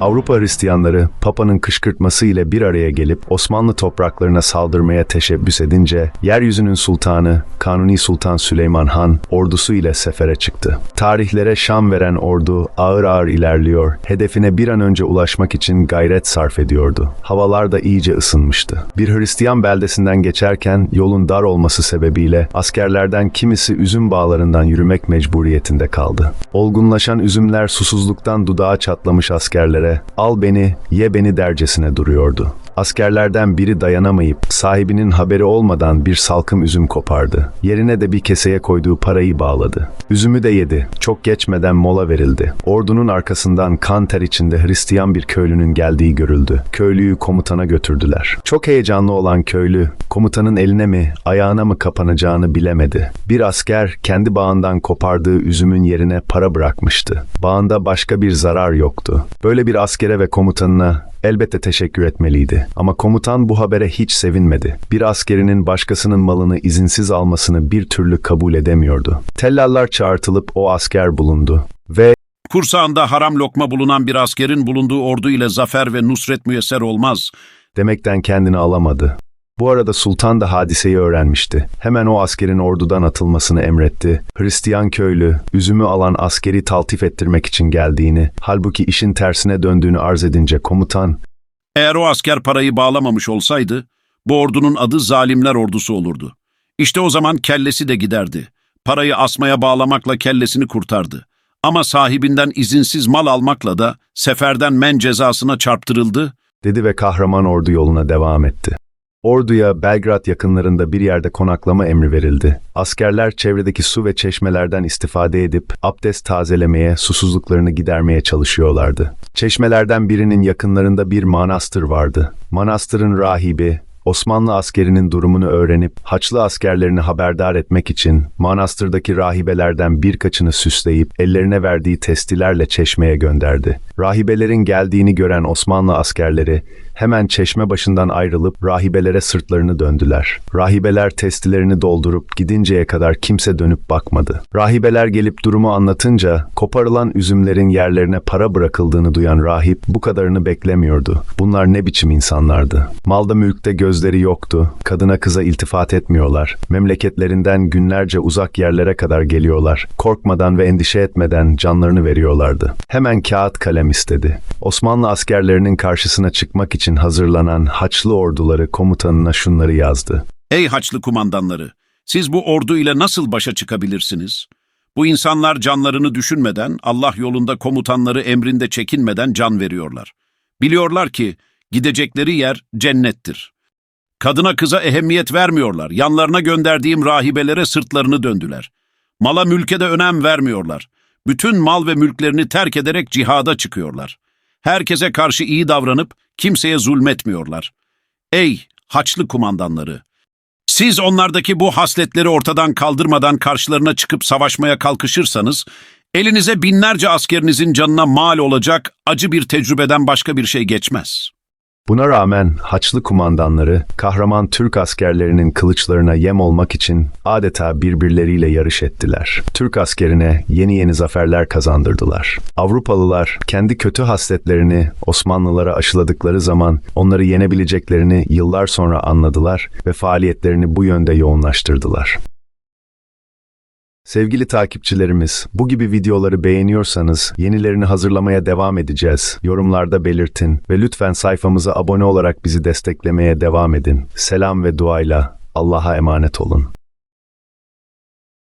Avrupa Hristiyanları Papa'nın kışkırtması ile bir araya gelip Osmanlı topraklarına saldırmaya teşebbüs edince yeryüzünün sultanı Kanuni Sultan Süleyman Han ordusu ile sefere çıktı. Tarihlere şam veren ordu ağır ağır ilerliyor, hedefine bir an önce ulaşmak için gayret sarf ediyordu. Havalar da iyice ısınmıştı. Bir Hristiyan beldesinden geçerken yolun dar olması sebebiyle askerlerden kimisi üzüm bağlarından yürümek mecburiyetinde kaldı. Olgunlaşan üzümler susuzluktan dudağı çatlamış askerlere al beni, ye beni dercesine duruyordu. Askerlerden biri dayanamayıp sahibinin haberi olmadan bir salkım üzüm kopardı. Yerine de bir keseye koyduğu parayı bağladı. Üzümü de yedi. Çok geçmeden mola verildi. Ordunun arkasından kan ter içinde Hristiyan bir köylünün geldiği görüldü. Köylüyü komutana götürdüler. Çok heyecanlı olan köylü komutanın eline mi ayağına mı kapanacağını bilemedi. Bir asker kendi bağından kopardığı üzümün yerine para bırakmıştı. Bağında başka bir zarar yoktu. Böyle bir askere ve komutanına Elbette teşekkür etmeliydi ama komutan bu habere hiç sevinmedi. Bir askerinin başkasının malını izinsiz almasını bir türlü kabul edemiyordu. Tellallar çağırtılıp o asker bulundu ve Kursağında haram lokma bulunan bir askerin bulunduğu ordu ile zafer ve nusret müyesser olmaz. demekten kendini alamadı. Bu arada sultan da hadiseyi öğrenmişti. Hemen o askerin ordudan atılmasını emretti. Hristiyan köylü, üzümü alan askeri taltif ettirmek için geldiğini, halbuki işin tersine döndüğünü arz edince komutan, Eğer o asker parayı bağlamamış olsaydı, bu ordunun adı zalimler ordusu olurdu. İşte o zaman kellesi de giderdi. Parayı asmaya bağlamakla kellesini kurtardı. Ama sahibinden izinsiz mal almakla da seferden men cezasına çarptırıldı dedi ve kahraman ordu yoluna devam etti. Orduya Belgrad yakınlarında bir yerde konaklama emri verildi. Askerler çevredeki su ve çeşmelerden istifade edip abdest tazelemeye, susuzluklarını gidermeye çalışıyorlardı. Çeşmelerden birinin yakınlarında bir manastır vardı. Manastırın rahibi, Osmanlı askerinin durumunu öğrenip Haçlı askerlerini haberdar etmek için manastırdaki rahibelerden birkaçını süsleyip ellerine verdiği testilerle çeşmeye gönderdi. Rahibelerin geldiğini gören Osmanlı askerleri hemen çeşme başından ayrılıp rahibelere sırtlarını döndüler. Rahibeler testilerini doldurup gidinceye kadar kimse dönüp bakmadı. Rahibeler gelip durumu anlatınca koparılan üzümlerin yerlerine para bırakıldığını duyan rahip bu kadarını beklemiyordu. Bunlar ne biçim insanlardı? Malda mülkte gözleri yoktu. Kadına kıza iltifat etmiyorlar. Memleketlerinden günlerce uzak yerlere kadar geliyorlar. Korkmadan ve endişe etmeden canlarını veriyorlardı. Hemen kağıt kalem istedi. Osmanlı askerlerinin karşısına çıkmak için hazırlanan Haçlı orduları komutanına şunları yazdı. Ey Haçlı kumandanları! Siz bu ordu ile nasıl başa çıkabilirsiniz? Bu insanlar canlarını düşünmeden, Allah yolunda komutanları emrinde çekinmeden can veriyorlar. Biliyorlar ki gidecekleri yer cennettir. Kadına kıza ehemmiyet vermiyorlar. Yanlarına gönderdiğim rahibelere sırtlarını döndüler. Mala mülke de önem vermiyorlar. Bütün mal ve mülklerini terk ederek cihada çıkıyorlar. Herkese karşı iyi davranıp kimseye zulmetmiyorlar. Ey Haçlı kumandanları! Siz onlardaki bu hasletleri ortadan kaldırmadan karşılarına çıkıp savaşmaya kalkışırsanız, elinize binlerce askerinizin canına mal olacak acı bir tecrübeden başka bir şey geçmez. Buna rağmen Haçlı kumandanları kahraman Türk askerlerinin kılıçlarına yem olmak için adeta birbirleriyle yarış ettiler. Türk askerine yeni yeni zaferler kazandırdılar. Avrupalılar kendi kötü hasletlerini Osmanlılara aşıladıkları zaman onları yenebileceklerini yıllar sonra anladılar ve faaliyetlerini bu yönde yoğunlaştırdılar. Sevgili takipçilerimiz, bu gibi videoları beğeniyorsanız yenilerini hazırlamaya devam edeceğiz. Yorumlarda belirtin ve lütfen sayfamıza abone olarak bizi desteklemeye devam edin. Selam ve duayla Allah'a emanet olun.